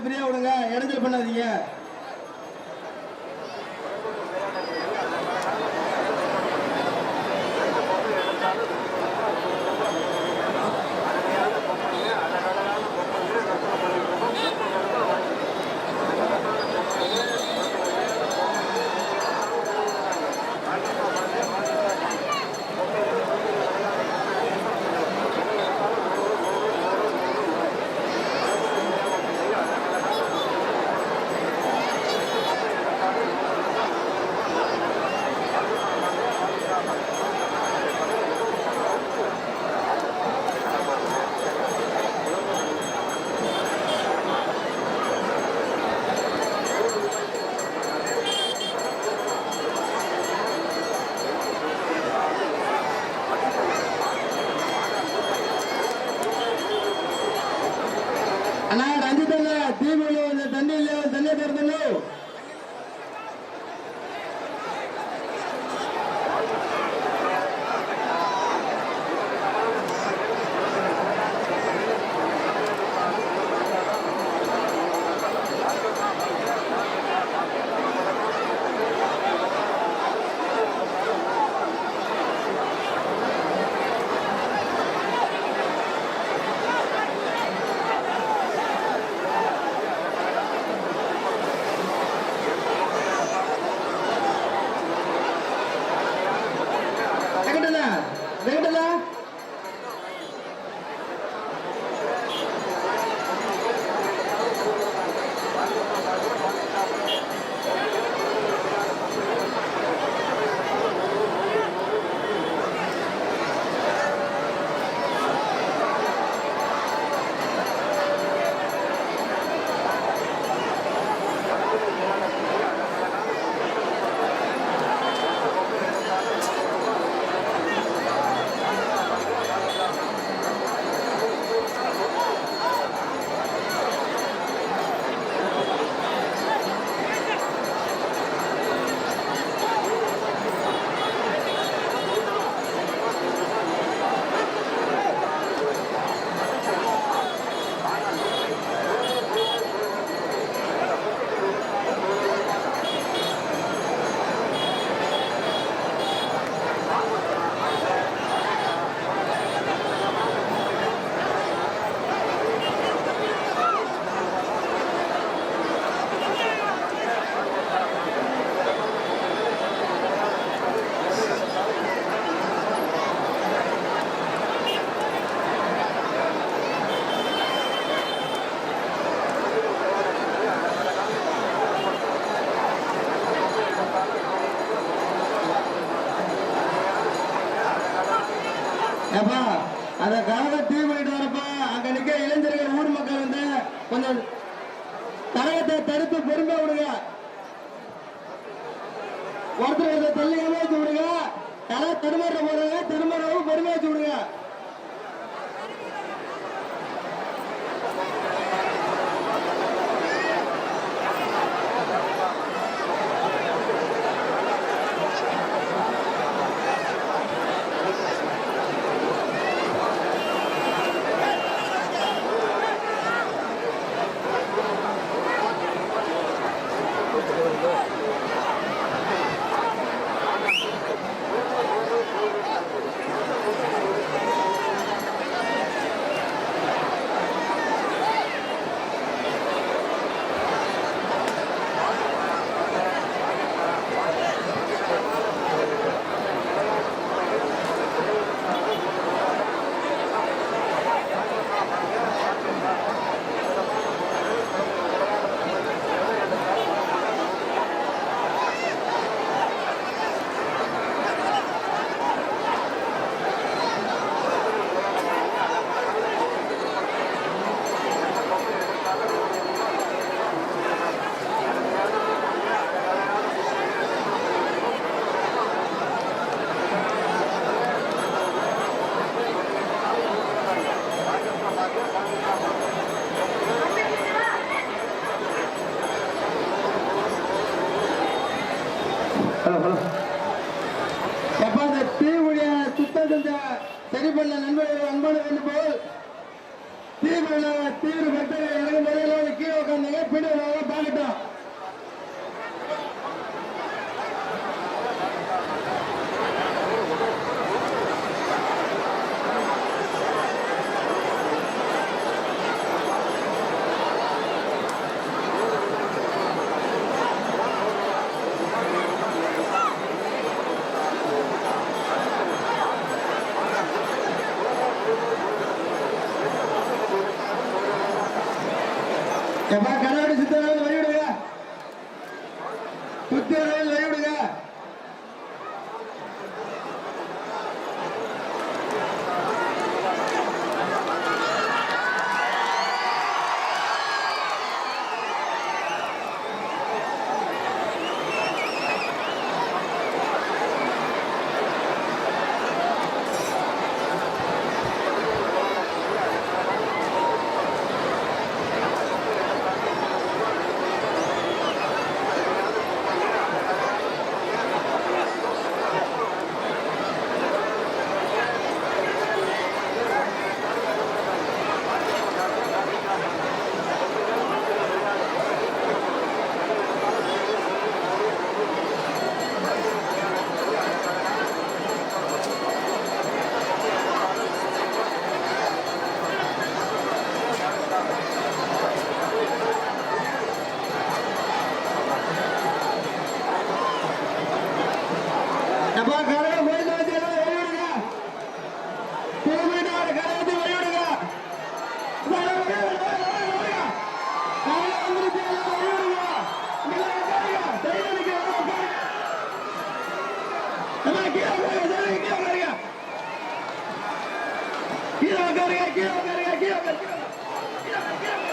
செய்யறாங்க விடுங்க அண்ணா ரஞ்சித் அண்ணா தண்ணி வந்து தண்ணி இல்ல Gir agariye, gir agariye, gir agariye.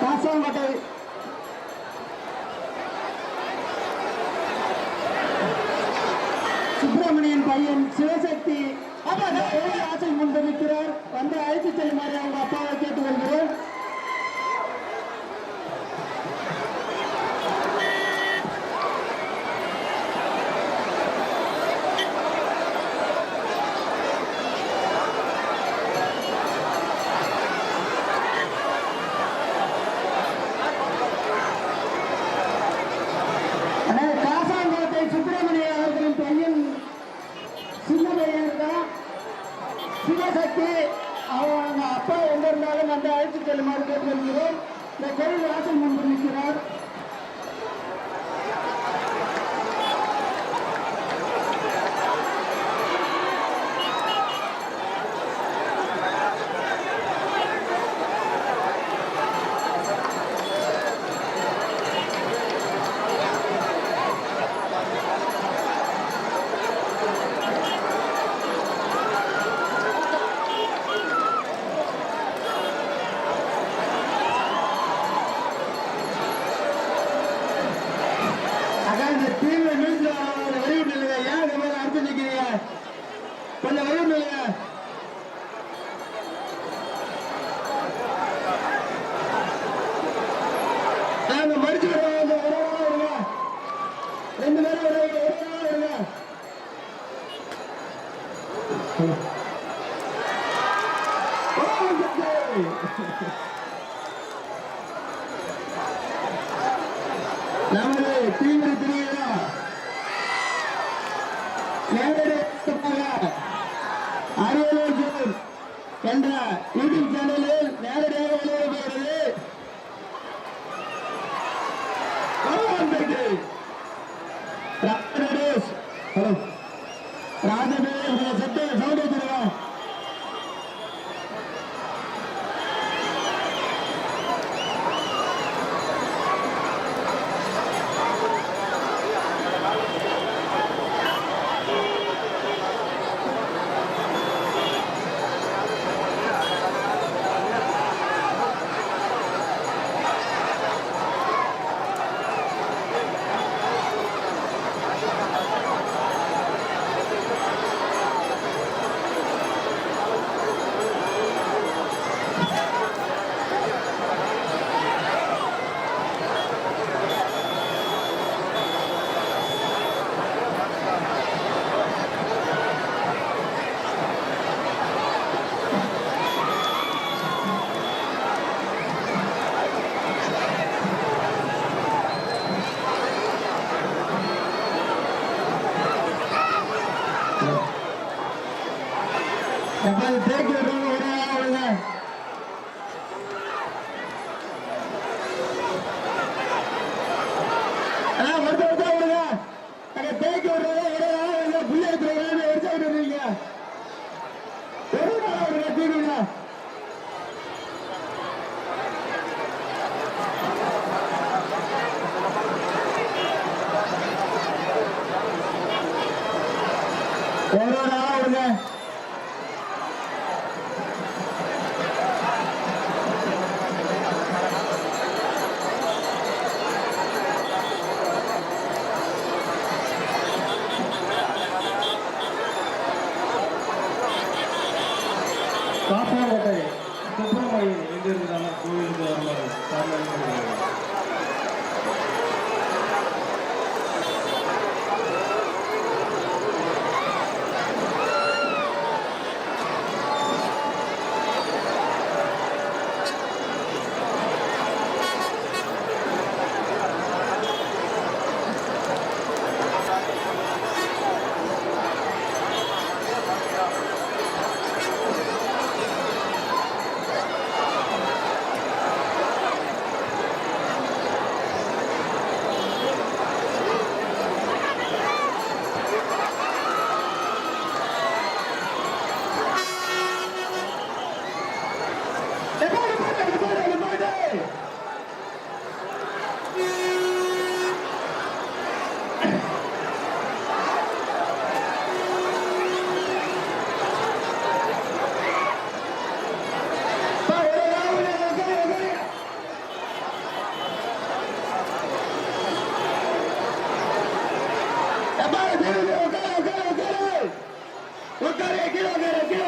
சாசாங்கோட்டை Subramanian பையன் சிவசக்தி. ஆசை முன்வைக்கிறார் வந்து அழைத்து செல்லுமாறு அவங்க அப்பாவை கேட்டுக் கொள்கிறேன் நமது தீவிர பிரிவினா நேரடியாக அரியலூர் என்ற யூடியூப் உட்காரு, கீழே உட்காரு, கீழே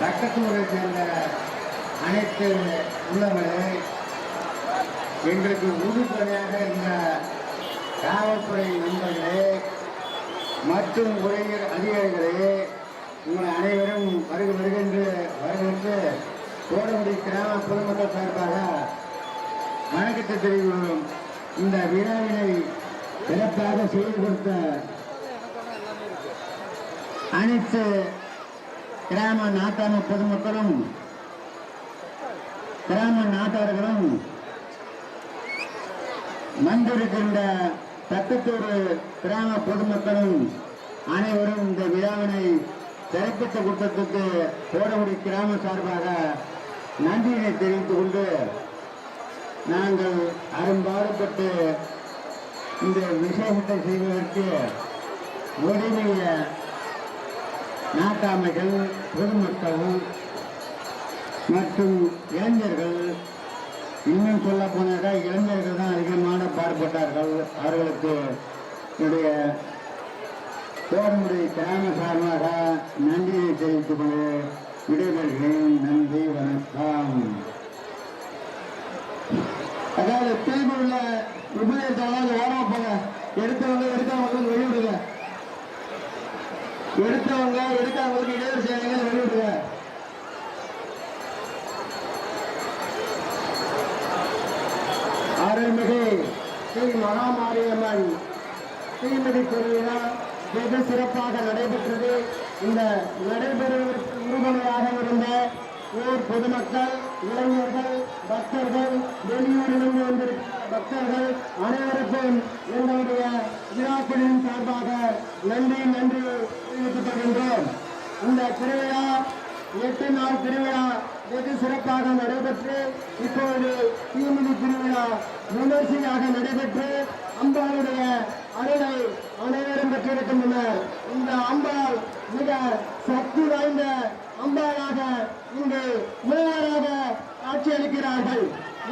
ரக்கத்தூரை சேர்ந்த அனைத்து உள்ளவர்களே எங்களுக்கு உறுதுணையாக இருந்த காவல்துறை நண்பர்களே மற்றும் உரையர் அதிகாரிகளே உங்கள் அனைவரும் வருக வருகின்ற வரவேற்று கோடமுடி கிராம பொதுமக்கள் சார்பாக வணக்கத்தை தெரிவிக்கிறோம் இந்த விழாவினை சிறப்பாக செய்து கொடுத்த அனைத்து கிராம நாட்டாம பொதுமக்களும் கிராம நாட்டார்களும் வந்திருக்கின்ற தக்கத்தூர் கிராம பொதுமக்களும் அனைவரும் இந்த விழாவினை சிறப்பித்த கூட்டத்துக்கு கோடகுடி கிராம சார்பாக நன்றியினை தெரிவித்துக் கொண்டு நாங்கள் அரும்பாடுபட்டு இந்த விசேஷத்தை செய்வதற்கு உதவிய நாட்டாமைகள் பொதுமக்கள் மற்றும் இளைஞர்கள். இன்னும் சொல்ல போனாக்கா இளைஞர்கள் தான் அதிகமான பாடுபட்டார்கள். அவர்களுக்கு என்னுடைய பேரனுடைய கிராம சார்பாக நன்றியை தெரிவித்துக் கொண்டு விடைபெறுகிறேன். நன்றி வணக்கம். அதாவது திரும்ப உள்ள விபரீதத்தெல்லாம் எடுத்தவங்க எடுத்தவங்க வெளியூர் எடுத்தவங்க எடுக்காதவங்களுக்கு இடையூறு செய்யுங்க வெளியிடுங்க. அருள்மிகு ஸ்ரீ மகாமாரியம்மன் ஸ்ரீமதி திருவிழா வெகு சிறப்பாக நடைபெற்றது. இந்த நடைபெறுவதற்கு உறுதுணையாக இருந்த ஊர் பொதுமக்கள் இளைஞர்கள் பக்தர்கள் வெளியூரிலிருந்து வந்திருக்கிற பக்தர்கள் அனைவருக்கும் எங்களுடைய விழாக்களின் சார்பாக நன்றி நன்றி. தெரிவித்துக் இந்த திருவிழா எட்டு நாள் திருவிழா வெகு சிறப்பாக நடைபெற்று இப்பொழுது தீமிதி திருவிழா விமர்சையாக நடைபெற்று அம்பாளுடைய அருளை அனைவரும் பெற்றிருக்கின்றனர். இந்த அம்பாள் மிக சக்தி வாய்ந்த அம்பாளாக இங்கு மூவராக காட்சியளிக்கிறார்கள்.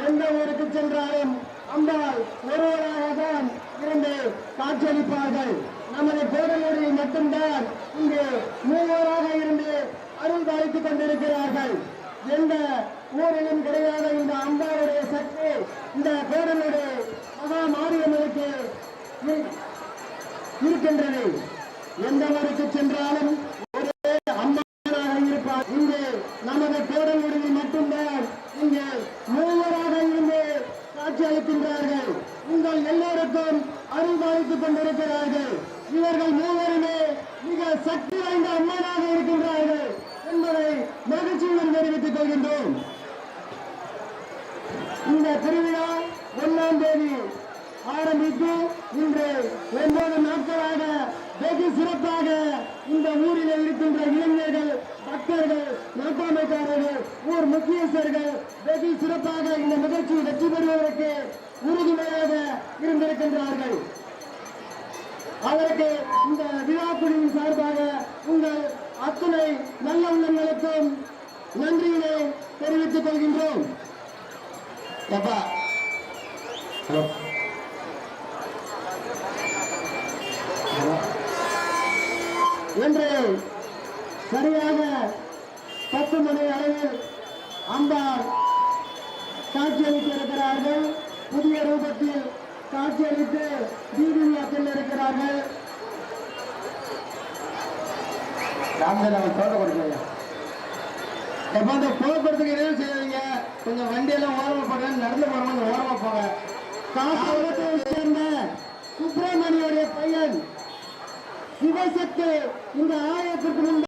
எந்த ஊருக்கு சென்றாலும் அம்பாள் ஒருவராக தான் இருந்து காட்சியளிப்பார்கள். நமது கோடலூரில் மட்டும்தான் இங்கு மூவராக இருந்து அருள் பாதித்துக் கொண்டிருக்கிறார்கள். எந்த ஊரிலும் கிடையாத இந்த அம்பாவுடைய சக்தி இந்த கோடலூர் மகா மாரியம்மனுக்கு இருக்கின்றது. எந்த ஊருக்கு சென்றாலும் ஒரே அம்மாவாக இருப்பார். இங்கு நமது கோடலூரில் மட்டும்தான் இங்கு மூவராக இருந்து காட்சி அளிக்கின்றார்கள். உங்கள் எல்லோருக்கும் அருள் பாதித்துக் கொண்டிருக்கிறார்கள். இவர்கள் மூவருமே மிக சக்தி வாய்ந்த அம்மனாக இருக்கின்றார்கள் என்பதை மகிழ்ச்சியுடன் தெரிவித்துக் கொள்கின்றோம். இந்த திருவிழா ஒன்றாம் தேதி ஆரம்பித்து இன்று ஒன்பது நாட்களாக வெகு சிறப்பாக இந்த ஊரில் இருக்கின்ற இளைஞர்கள் பக்தர்கள் நாட்டாமைக்காரர்கள் ஊர் முக்கியஸ்தர்கள் வெகு சிறப்பாக இந்த நிகழ்ச்சி வெற்றி பெறுவதற்கு உறுதுணையாக இருந்திருக்கின்றார்கள். அதற்கு இந்த விழாக்குழுவின் சார்பாக உங்கள் அத்துணை நல்ல உள்ளங்களுக்கும் நன்றியினை தெரிவித்துக் கொள்கின்றோம். எப்பா இன்று சரியாக பத்து மணி அளவில் அம்பாள் காட்சியளித்திருக்கிறார்கள் புதிய ரூபத்தில் காட்சியளித்து வீதி விழாத்தில் இருக்கிறார்கள் தோட்ட கொடுக்கலையா? எப்ப அந்த போக்குவரத்துக்கு இடையூறு செய்யாதீங்க கொஞ்சம் வண்டியெல்லாம் ஓரமா போங்க நடந்து போறவங்க ஓரமா போங்க. காசோகத்தை சேர்ந்த சுப்பிரமணியுடைய பையன் சிவசக்தி இந்த ஆலயத்திற்கு முன்பு